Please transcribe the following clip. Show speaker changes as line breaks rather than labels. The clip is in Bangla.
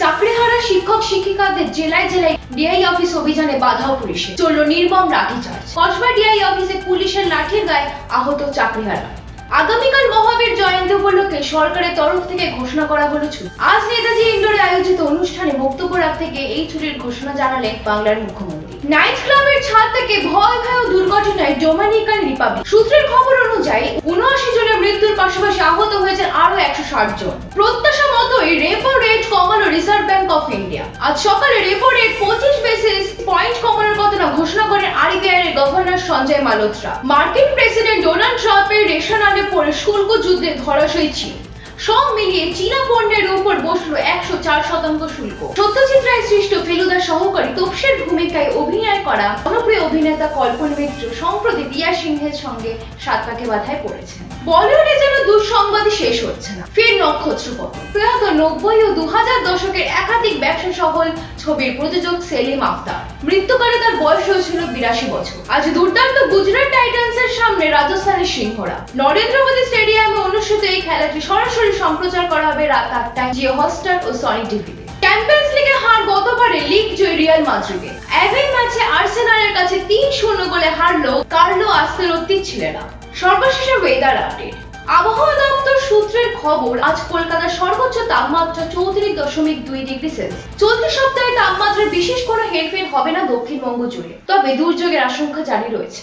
চাকরিহারা শিক্ষক শিক্ষিকাদের জেলায় জেলায় ডিআই অফিস অভিযানে পুলিশে। চলল নির্মম কসবা ডিআই অফিসে পুলিশের লাঠির গায়ে আহত আগামীকাল মহাবীর জয়ন্তী উপলক্ষে সরকারের তরফ থেকে ঘোষণা করা হলো ছুটি। আজ নেতাজি ইন্ডোরে আয়োজিত অনুষ্ঠানে বক্তব্য রাখতে গিয়ে এই ছুটির ঘোষণা জানালেন বাংলার মুখ্যমন্ত্রী। নাইট ক্লাবের ছাদ থেকে ভয় ভয় দুর্ঘটনায় ডোমিনিকান রিপাবলিক। সূত্রের খবর অনুযায়ী, উনআশি জনের মৃত্যুর পাশাপাশি আহত হয়েছেন আরও একশো ষাট জন। প্রত্যাশা আজ সকালে রেপো রেট পঁচিশ বেসিস পয়েন্ট কমানোর কথা ঘোষণা করে আরবিআই এর গভর্নর সঞ্জয় মালোত্রা মার্কিন প্রেসিডেন্ট ডোনাল্ড ট্রাম্পের রেশন আনে পরে শুল্ক যুদ্ধে ধরাশয়ী চীন। সব মিলিয়ে চীনা পণ্যের উপর বসল একশো চার শতাংশ শুল্ক। সত্যজিৎ সৃষ্ট ফেলুদার সহকারী তোপসের ভূমিকায় অভিনয় করা জনপ্রিয় অভিনেতা কল্পন মিত্র সম্প্রতি রিয়া সিংহের সঙ্গে সাত পাকে বাধায় পড়েছেন। বলিউডে যেন দুঃসংবাদই শেষ হচ্ছে না। ফের নক্ষত্র পতন প্রয়াত নব্বই ও দু হাজার দশকের একাধিক ব্যবসা সফল ছবির প্রযোজক সেলিম আফতার মৃত্যুকালে তার বয়স হয়েছিল বিরাশি বছর। আজ দুর্দান্ত গুজরাট টাইটান্স এর সামনে রাজস্থানের সিংহরা। নরেন্দ্র মোদী স্টেডিয়ামে অনুষ্ঠিত এই খেলাটি সরাসরি সম্প্রচার করা হবে রাত আটটায়। জিও হটস্টার ও সনি টিভিতে। চ্যাম্পিয়ন্স লিগে হার মাদ্রিদে। ম্যাচে আর্সেনালের কাছে তিন শূন্য গোলে হারলো কার্লো সর্বশেষে ওয়েদার আপডেট। আবহাওয়া দপ্তর সূত্রের খবর, আজ কলকাতার সর্বোচ্চ তাপমাত্রা চৌত্রিশ দশমিক দুই ডিগ্রি সেলসিয়াস। চলতি সপ্তাহে তাপমাত্রার বিশেষ কোনো হেরফের হবে না দক্ষিণবঙ্গ জুড়ে। তবে দুর্যোগের আশঙ্কা জারি রয়েছে।